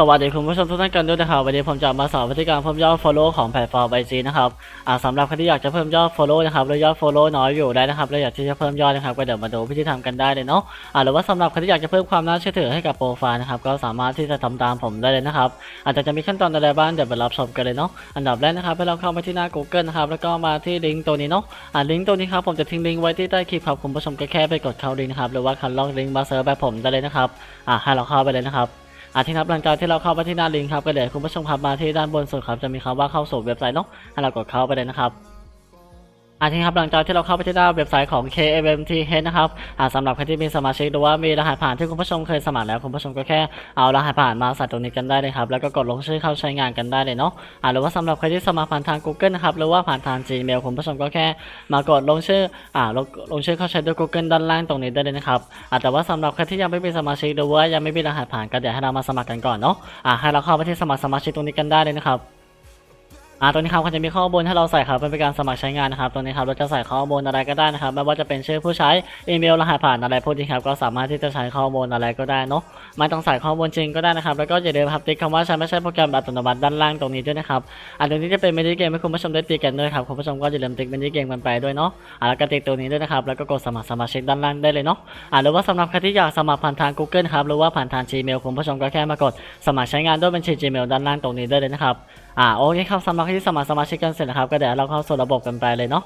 สวัสดีคุณผู้ชมทุกท่านกันด้วยนะครับวันนี้ผมจะมาสอนวิธีการเพิ่มยอด follow ของแพลตฟอร์ม IG นะครับอ่าสำหรับใครที่อยากจะเพิ่มยอด follow นะครับแล้วยอด follow น้อยอยู่ได้นะครับแล้วอยากที่จะเพิ่มยอดนะครับก็เดี๋ยวมาดูวิธีทำกันได้เลยเนาะอ่าหรือว่าสำหรับใครที่อยากจะเพิ่มความน่าเชื่อถือให้กับโปรไฟล์นะครับก็สามารถที่จะทำตามผมได้เลยนะครับอาจจะจะมีขั้นตอนอะไรบ้างเดี๋ยวไปรับชมกันเลยเนาะอันดับแรกนะครับให้เราเข้ามาที่หน้า Google นะครับแล้วก็มาที่ลิงก์ตัวนี้เนาะอ่าลิงก์ตัวนี้ครับผมจะทิ้งลิงก์ไว้ที่ใต้คลิปครับคุณผู้ชมก็แค่ไปกดเข้าลิงก์นะครับหรือว่าคันลอกลิงก์มาเซิร์ชแบบผมได้เลยนะครับอ่าให้เราเข้าไปเลยนะครับ อาที่นับหลังจากที่เราเข้าไปที่หน้าลิงก์ครับก็เดี๋ยวคุณผู้ชมครับมาที่ด้านบนสุดครับจะมีคำว่าเข้าสู่เว็บไซต์เนาะให้เรากดเข้าไปเลยนะครับ อาทีครับหลังจากที่เราเข้าไปที่หน้าเว็บไซต์ของ KMMTH นะครับสำหรับใครที่มีสมาชิกหรือว่ามีรหัสผ่านที่คุณผู้ชมเคยสมัครแล้วคุณผู้ชมก็แค่เอารหัสผ่านมาใส่ตรงนี้กันได้เลยครับแล้วก็กดลงชื่อเข้าใช้งานกันได้เลยเนาะหรือว่าสำหรับใครที่สมัครผ่านทาง Google นะครับหรือว่าผ่านทาง Gmail คุณผู้ชมก็แค่มากดลงชื่ออ่าลงลงชื่อเข้าใช้ด้วย Google ด้านล่างตรงนี้ได้เลยนะครับแต่ว่าสำหรับใครที่ยังไม่เป็นสมาชิกหรือว่ายังไม่มีรหัสผ่านก็เดี๋ยวให้เรามาสมัครกันก่อนเนาะให้เราเข้าไปที่สมัครสมาชิกตรงนี้กันได้เลยนะครับ อ่าตรงนี้ครับก็จะมีข้อมูลให้เราใส่ครับเป็นการสมัครใช้งานนะครับตรงนี้ครับเราจะใส่ข้อมูลอะไรก็ได้นะครับไม่ว่าจะเป็นชื่อผู้ใช้อีเมลรหัสผ่านอะไรพวกนี้ครับก็สามารถที่จะใช้ข้อมูลอะไรก็ได้เนาะไม่ต้องใส่ข้อมูลจริงก็ได้นะครับแล้วก็อย่าลืมครับติ๊กคำว่าใช้ไม่ใช่โปรแกรมอัตโนมัติด้านล่างตรงนี้ด้วยนะครับอันนี้จะเป็นมินิเกมให้คุณผู้ชมได้ตีกันด้วยครับคุณผู้ชมก็อย่าลืมติ๊กมินิเกมกันไปด้วยเนาะอ่าแล้วก็ติ๊กตัวนี้ด้วยนะครับแล้วก็กดสมัครสมาชิกด้านล่างได้เลยเนาะอ่าหรือว่าสำหรับใครที่อยากสมัครผ่านทาง Google ครับหรือว่าผ่านทาง Gmail คุณผู้ชมก็แค่มากดสมัครใช้งานด้วยบัญชี Gmail ด้านล่างตรงนี้ได้เลยนะครับ อ่าโอเคครับสำหรับที่สมัครสมาชิกกันเสร็จนะครับก็เดี๋ยวเราเข้าสู่ระบบกันไปเลยเนาะ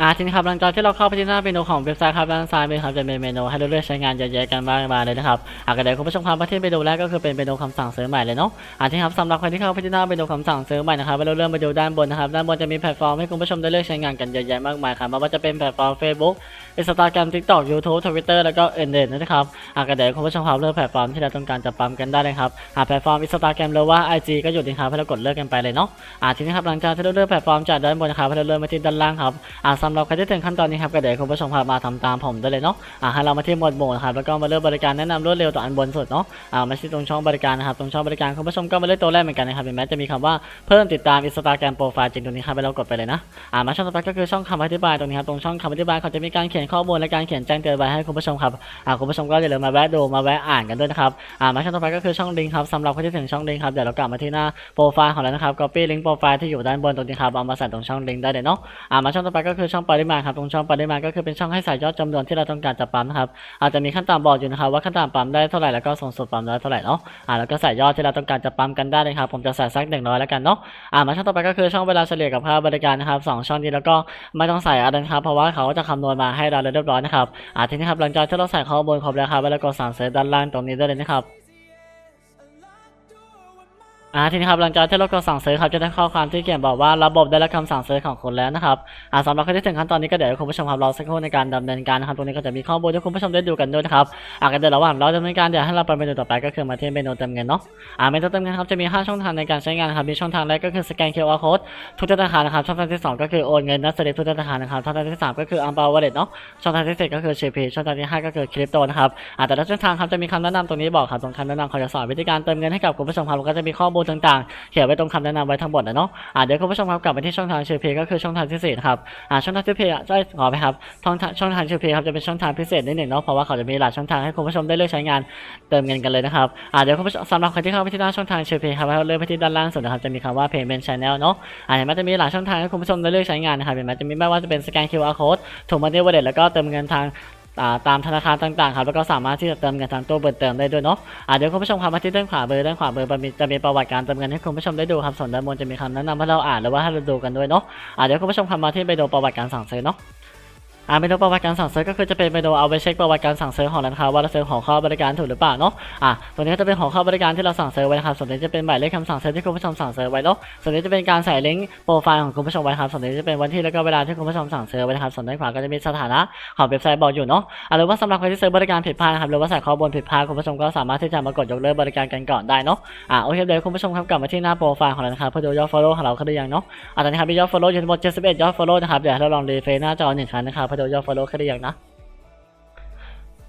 อ่าทีนี้ครับหลังจากที่เราเข้าไปที่หน้าเมนูของเว็บไซต์ครับด้านซ้ายมือครับจะมีเมนูให้เราเลือกใช้งานเยอะแยะกันมากมายเลยนะครับอ่าก็เดี๋ยวคุณผู้ชมครับมาที่เมนูแรกก็คือเป็นเมนูคำสั่งซื้อใหม่เลยเนาะอ่าทีนี้ครับสำหรับใครที่เข้าไปที่หน้าเมนูคำสั่งซื้อใหม่นะครับเราเริ่มไปดูด้านบนนะครับด้านบนจะมีแพลตฟอร์มให้คุณผู้ชมได้เลือกใช้งานกันเยอะแยะมากมายครับไม่ว่าจะเป็นแพลตฟอร์ม Facebook Instagram TikTok YouTube Twitter แล้วก็อื่นๆนะครับอ่าก็เดี๋ยวคุณผู้ชมครับเลือกแพลตฟอร์มที่เราต้องการจะปั๊มกันได้เลยครับอ่าแพลตฟอร์ม Instagram หรือว่า IG ก็อยู่ที่ครับให้เรากดเลือกกันไปเลยเนาะอ่าทีนี้ครับหลังจากที่เราเลือกแพลตฟอร์มจากด้านบนนะครับให้เราเลื่อนมาที่ด้านล่างครับอ่าสำหรับใครที่ถึงขั้นตอนนี้ครับก็เดี๋ยวคุณผู้ชมครับมาทำตามผมได้เลยเนาะอ่าให้เรามาที่หมวดหมู่ครับแล้วก็มาเลือกบริการแนะนำรวดเร็วต่ออันบนสุดเนาะอ่ามาที่ตรงช่องบริการนะครับตรงช่องบริการคุณผู้ชมก็มาเลือกตัวแรกเหมือนกันนะครับเห็นไหมจะมีคำว่าเพิ่มติดตาม Instagram Profile จริงตรงนี้ครับให้เรากดไปเลยนะอ่ามาช่องต่อไปก็คือช่องคำอธิบายตรงนี้ครับตรงช่องคำอธิบายเขาจะมีการเขียนข้อมูลและการเขียนแจ้งเตือนไว้ให้คุณผู้ชมครับอ่าคุณผู้ชมก็อย่าลืมมาแวะดูมาแวะอ่านกันด้วยนะครับอ่ามาช่องต่อไปก็คือช่องลิงก์ครับสำหรับใครที่ถึงช่องลิงก์ครับเดี๋ยวเรากลับมาที่หน้าโปรไฟล์ของเรานะครับ copy ลิงก์โปรไฟล์ที่อยู่ด้านบนตรงนี้ครับเอามาใส่ตรงช่องลิงก์ได้เลยเนาะอ่ามาช่องต่อไปก็คือช่ององปริมาณครับตรงช่องปริมาณก็คือเป็นช่องให้ใส่ยอดจำนวนที่เราต้องการจะปั๊มนะครับอาจจะมีขั้นต่ำบอกอยู่นะครับว่าขั้นต่ำปั๊มได้เท่าไหร่แล้วก็สูงสุดปั๊มได้เท่าไหร่เนาะอ่าแล้วก็ใส่ยอดที่เราต้องการจะปั๊มกันได้เลยครับผมจะใส่สักหนึ่งร้อยแล้วกันเนาะอ่ามาช่องต่อไปก็คือช่องเวลาเฉลี่ยกับค่าบริการนะครับสองช่องนี้แล้วก็ไม่ต้องใส่อะไรนะครับเพราะว่าเขาจะคำนวณมาให้เราเรียบร้อยนะครับอ่าทีนี้ครับหลังจากที่เราใส่ข้อมูลครบแล้วครับแล้วก็สั่งเซตด้านล่างตรงนี้ได้เลยนะครับ อ่าทีนี้ครับหลังจากที่เรากดสั่งซื้อครับจะได้ข้อความที่เขียนบอกว่าระบบได้รับคำสั่งซื้อของคุณแล้วนะครับอ่าสำหรับใครที่ถึงขั้นตอนนี้ก็เดี๋ยวคุณผู้ชมครับรอสักครู่ในการดำเนินการนะครับตรงนี้ก็จะมีข้อมูลให้คุณผู้ชมได้ดูกันด้วยนะครับอ่ากันเดี๋ยวระหว่างเราดำเนินการเดี๋ยวให้เราไปเมนูต่อไปก็คือมาที่เมนูเติมเงินเนาะอ่าเมนูเติมเงินครับจะมี 5 ช่องทางในการใช้งานครับมีช่องทางแรกก็คือสแกน QR code ทุกธนาคารนะครับช่องทางที่ 2 ก็คือโอนเงินนัดเสด็จทุกธนาคารนะครับช่องทางที่ 3 ก็คืออัมเปาวอลเล็ตเนาะช่องทางที่4ก็คือ CP ช่องทางที่ 5 ก็คือคริปโตนะครับอ่าแต่ละช่องทางครับจะมีคำแนะนำตรงนี้บอกครับตรงคำแนะนำเขาจะสอนวิธีการเติมเงินให้กับคุณผู้ชมครับแล้วก็จะมีข้อมูลต่างๆ เขียนไว้ตรงคำแนะนำไว้ทั้งหมดนะเนาะอ่าเดี๋ยวคุณผู้ชมครับกลับไปที่ช่องทางเชอร์เพก็คือช่องทางที่สี่นะครับอ่าช่องทางเชอร์เพจะขอไปครับช่องทางช่องทางเชอร์เพครับจะเป็นช่องทางพิเศษนิดหนึ่งเนาะเพราะว่าเขาจะมีหลายช่องทางให้คุณผู้ชมได้เลือกใช้งานเติมเงินกันเลยนะครับอ่าเดี๋ยวคุณผู้ชมสำหรับใครที่เข้าไปที่หน้าช่องทางเชอร์เพครับให้เราเลื่อนไปที่ด้านล่างสุดนะครับจะมีคำว่า payment channel เนาะอ่าเห็นไหมจะมีหลายช่องทางให้คุณผู้ชมได้เลือกใช้งานนะครับเห็นไหมจะมีไม่ว่าจะเป็นสแกน QR code ถูกมันที่วลเล็ตแล้วก็เติมเงินทาง ตามธนาคารต่างๆครับแล้วก็สามารถที่จะเติมเงินทางตู้เบิร์เติมได้ด้วยเนาะอ่าเดี๋ยวคุณผู้ชมครับมาที่ด้านขวาเบอร์ด้านขวาเบอร์จะมีประวัติการเติมเงินให้คุณผู้ชมได้ดูครับส่วนด้านบนจะมีคำแนะนำให้เราอ่านหรือว่าให้เราดูกันด้วยเนาะอ่าเดี๋ยวคุณผู้ชมครับมาที่ไปดูประวัติการสั่งซื้อเนาะ อ่าเมนูประวัติการสั่งซื้อก็คือจะเป็นเมนูเอาไปเช็คประวัติการสั่งซื้อของร้านค้าว่าเราซื้อของเข้าบริการถูกหรือเปล่าเนาะอ่าตัวนี้ก็จะเป็นของเข้าบริการที่เราสั่งซื้อไว้นะครับส่วนนี้จะเป็นหมายเลขคำสั่งซื้อที่คุณผู้ชมสั่งซื้อไว้เนาะส่วนนี้จะเป็นการใส่ลิงก์โปรไฟล์ของคุณผู้ชมไว้ครับส่วนนี้จะเป็นวันที่แล้วก็เวลาที่คุณผู้ชมสั่งซื้อไว้นะครับส่วนด้านขวาก็จะมีสถานะของเว็บไซต์บอกอยู่เนาะอะหรือว่าสำหรับใครที่ซื้อบริการผิดพลาดนะครับหรือว่าใส่ข้อมูลผิดพลาดคุณผู้ชมก็สามารถที่จะมากดยกเลิกบริการกันก่อนได้เนาะอะโอเคเดี๋ยวคุณผู้ชมครับกลับมาที่หน้าโปรไฟล์ของเรานะครับเพื่อดูยอด follow ของเราเขึ้นหรือยังเนาะอะตอนนี้ครับมียอด follow อยู่ทั้งหมด71ยอด follow นะครับเดี๋ยวเราลองรีเฟรชหน้าจอหนึ่งครั้งนะครับเพื่อดูยอด follow ขึ้นหรือยังนะ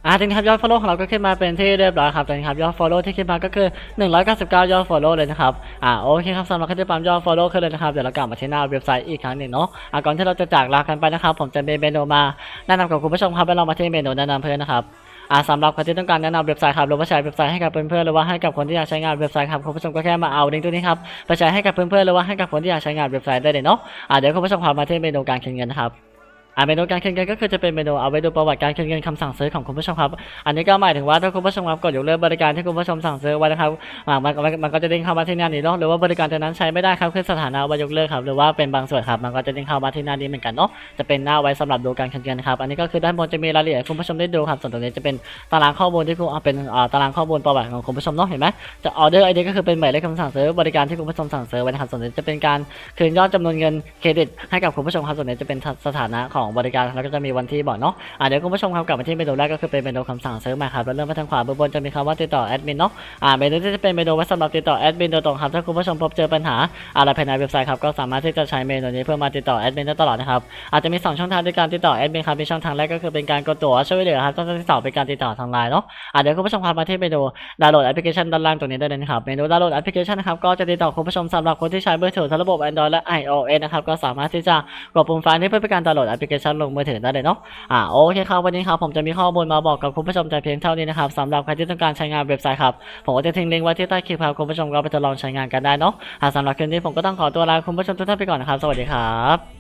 อะตอนนี้ครับยอด follow ของเราก็ขึ้นมาเป็นที่เรียบร้อยครับตอนนี้ครับยอด follow ที่ขึ้นมาก็คือ 199 ยอด follow เลยนะครับอะโอเคครับสำหรับใครที่ปั๊มยอด follow ขึ้นเลยนะครับเดี๋ยวเรากลับมาที่หน้าเว็บไซต์อีกครั้งหนึ่งเนาะอะก่อนที่เราจะจากลากันไปนะครับ ผมจะมีเมนูมาแนะนำกับคุณผู้ชมครับให้เรามาที่เมนูแนะนำเพื่อนนะครับอ่าสำหรับใครที่ต้องการแนะนำเว็บไซต์ครับหรือว่าใช้เว็บไซต์ให้กับเพื่อนๆหรือว่าให้กับคนที่อยากใช้งานเว็บไซต์ครับคุณผู้ชมก็แค่มาเอาลิงก์ตัวนี้ครับไปใช้ให้กับเพื่อนๆหรือว่าให้กับคนที่อยากใช้งานเว็บไซต์ได้เลยเนาะอ่าเดี๋ยวคุณผู้ชมพามาที่เมนูการคืนเงินนะครับ อ่าเมนูการคืนเงินก็คือจะเป็นเมนูเอาไว้ดูประวัติการคืนเงินคำสั่งซื้อของคุณผู้ชมครับอันนี้ก็หมายถึงว่าถ้าคุณผู้ชมครับกดยกเลิกบริการที่คุณผู้ชมสั่งซื้อไว้นะครับมันมันก็จะเด้งเข้ามาที่หน้านี้เนาะหรือว่าบริการตัวนั้นใช้ไม่ได้ครับคือสถานะว่ายกเลิกครับหรือว่าเป็นบางส่วนครับมันก็จะเด้งเข้ามาที่หน้านี้เหมือนกันเนาะจะเป็นหน้าไว้สำหรับดูการคืนเงินครับอันนี้ก็คือด้านบนจะมีรายละเอียดคุณผู้ชมได้ดูครับส่วนตรงนี้จะเป็นตารางข้อมูลที่คุณเอาเป็นอ่าตารางข้อมูลประวัติของคุณผู้ชมเนาะเห็นไหมจะออเดอร์ไอเดียก็คือเป็นหมายเลขคำสั่งซื้อบริการที่คุณผู้ชมสั่งซื้อไว้นะครับส่วนนี้จะเป็นการคืนยอดจำนวนเงินเครดิตให้กับคุณผู้ชมครับส่วนนี้จะเป็นสถานะของของบริการแล้วก็จะมีวันที่บอกเนาะอ่าเดี๋ยวคุณผู้ชมครับกลับมาที่เมนูแรกก็คือเป็นเมนูคำสั่งซื้อมาครับแล้วเริ่มไปทางขวาบนจะมีคำว่าติดต่อแอดมินเนาะอ่าเมนูที่จะเป็นเมนูไว้สำหรับติดต่อแอดมินโดยตรงครับถ้าคุณผู้ชมพบเจอปัญหาอะไรภายในเว็บไซต์ครับก็สามารถที่จะใช้เมนูนี้เพื่อมาติดต่อแอดมินได้ตลอดนะครับอาจจะมีสองช่องทางในการติดต่อแอดมินครับมีช่องทางแรกก็คือเป็นการกดตัวช่วยเหลือครับช่องทางที่สองเป็นการติดต่อทางไลน์เนาะอ่าเดี๋ยวคุณผู้ชมครับมาที่เมนูดาวน์โหลดแอปพลิเคชันด้านล่างตรงนี้ได้เลยนะครับเมนูดาวน์โหลดแอปพลิเคชันนะครับก็จะติดต่อคุณผู้ชมสำหรับคนที่ใช้มือถือทั้งระบบ Android และ iOS นะครับก็สามารถที่จะกดปุ่มไฟล์นี้เพื่อเป็นการดาวน์โหลดแอปพลิเคชันลงมือถือได้เลยเนาะอ่าโอเคครับวันนี้ครับผมจะมีข้อมูลมาบอกกับคุณผู้ชมแต่เพียงเท่านี้นะครับสำหรับใครที่ต้องการใช้งานเว็บไซต์ครับผมก็จะทิ้งลิงก์ไว้ที่ใต้คลิปครับคุณผู้ชมก็ไปทดลองใช้งานกันได้เนาะอ่าสำหรับคลิปนี้ผมก็ต้องขอตัวลาคุณผู้ชมทุกท่านไปก่อนนะครับ สวัสดีครับ